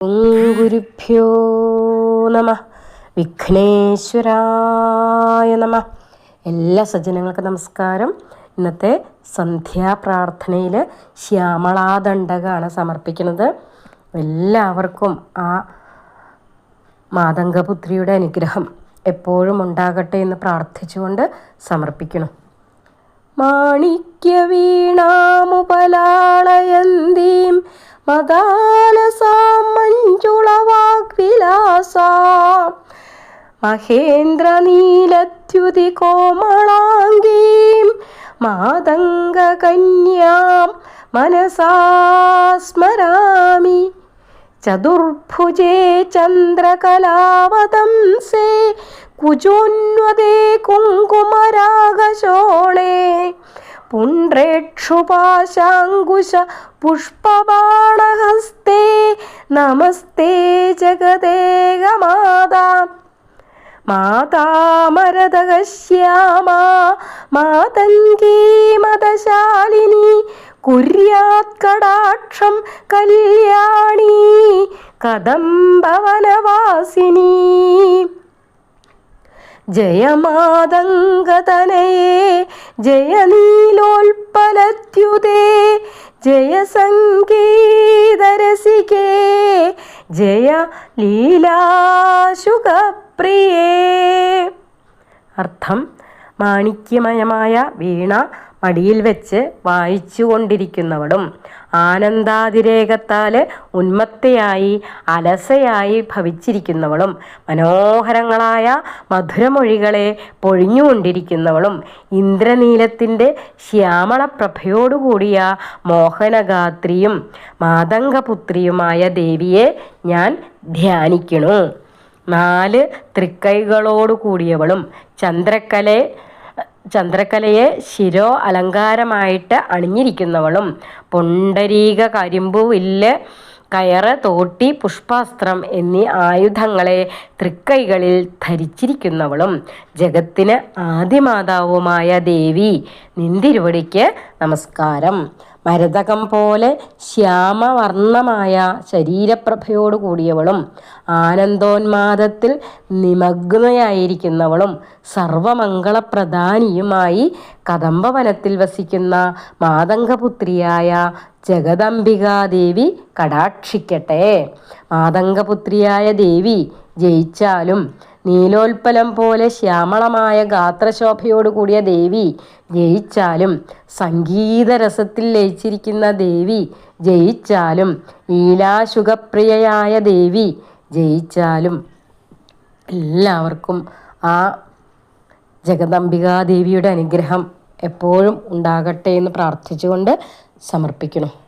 ഗുരുഭ്യോ നമ. വിഘ്നേശ്വരായ നമ. എല്ലാ സജ്ജനങ്ങൾക്കും നമസ്കാരം. ഇന്നത്തെ സന്ധ്യാപ്രാർത്ഥനയിൽ ശ്യാമളാദണ്ഡകാണ് സമർപ്പിക്കുന്നത്. എല്ലാവർക്കും ആ മാതംഗപുത്രിയുടെ അനുഗ്രഹം എപ്പോഴും ഉണ്ടാകട്ടെ എന്ന് പ്രാർത്ഥിച്ചുകൊണ്ട് സമർപ്പിക്കണം മാണിക്യവീണാമുപലാളയന്തീം മദാലസാം മഞ്ജുളവാഗ്വിലാസാം മഹേന്ദ്രനീലദ്യുതി കോമളാംഗീം. മാതംഗകന്യാം മനസാ സ്മരാമി. ചതുർഭുജേ ചന്ദ്രകലാവതംസേ. കുജോന്വദേ കുങ്കുമരാഗശോളേ. പുണ്ട്രേക്ഷുപാശാങ്കുശ പുഷ്പബാണഹസ്തേ. നമസ്തേ ജഗദേകമാതാ. माता മാതങ്കീ മതശാലിനി കുര്യാത് കടാക്ഷം കല്യാണി കദംബവനവാസിനി. ജയമാതങ്കതനയേ ജയലീലോൽപ്പലത്യുതേ ജയസംഗീതരസികേ ജയ ലീലാശുഖപ്രിയേ അർത്ഥം മാണിക്യമയമായ വീണ മടിയിൽ വെച്ച് വായിച്ചു കൊണ്ടിരിക്കുന്നവളും ആനന്ദാതിരേകത്താൽ ഉന്മത്തയായി അലസയായി ഭവിച്ചിരിക്കുന്നവളും മനോഹരങ്ങളായ മധുരമൊഴികളെ പൊഴിഞ്ഞുകൊണ്ടിരിക്കുന്നവളും ഇന്ദ്രനീലത്തിന്റെ ശ്യാമളപ്രഭയോടുകൂടിയ മോഹനഗാത്രിയും മാതംഗപുത്രിയുമായ ദേവിയെ ഞാൻ ധ്യാനിക്കണു നാല് തൃക്കൈകളോടു കൂടിയവളും ചന്ദ്രക്കലെ ചന്ദ്രക്കലയെ ശിരോ അലങ്കാരമായിട്ട് അണിഞ്ഞിരിക്കുന്നവളും പൊണ്ടരീക കരിമ്പു വില്ല് കയറ് തോട്ടി പുഷ്പാസ്ത്രം എന്നീ ആയുധങ്ങളെ തൃക്കൈകളിൽ ധരിച്ചിരിക്കുന്നവളും ജഗത്തിന് ആദിമാതാവുമായ ദേവി നിന്തിരുവടിക്ക് നമസ്കാരം. മരതകം പോലെ ശ്യാമവർണമായ ശരീരപ്രഭയോടു കൂടിയവളും ആനന്ദോന്മാദത്തിൽ നിമഗ്നയായിരിക്കുന്നവളും സർവമംഗളപ്രധാനിയുമായി കദംബവനത്തിൽ വസിക്കുന്ന മാതംഗപുത്രിയായ ജഗദംബികാദേവി കടാക്ഷിക്കട്ടെ. മാതംഗപുത്രിയായ ദേവി ജയിച്ചാലും നീലോൽപ്പലം പോലെ ശ്യാമളമായ ഗാത്രശോഭയോടുകൂടിയ ദേവി ജയിച്ചാലും സംഗീതരസത്തിൽ ലയിച്ചിരിക്കുന്ന ദേവി ജയിച്ചാലും ലീലാശുഖപ്രിയയായ ദേവി ജയിച്ചാലും. എല്ലാവർക്കും ആ ജഗദംബികാദേവിയുടെ അനുഗ്രഹം എപ്പോഴും ഉണ്ടാകട്ടെ എന്ന് പ്രാർത്ഥിച്ചുകൊണ്ട് സമർപ്പിക്കണം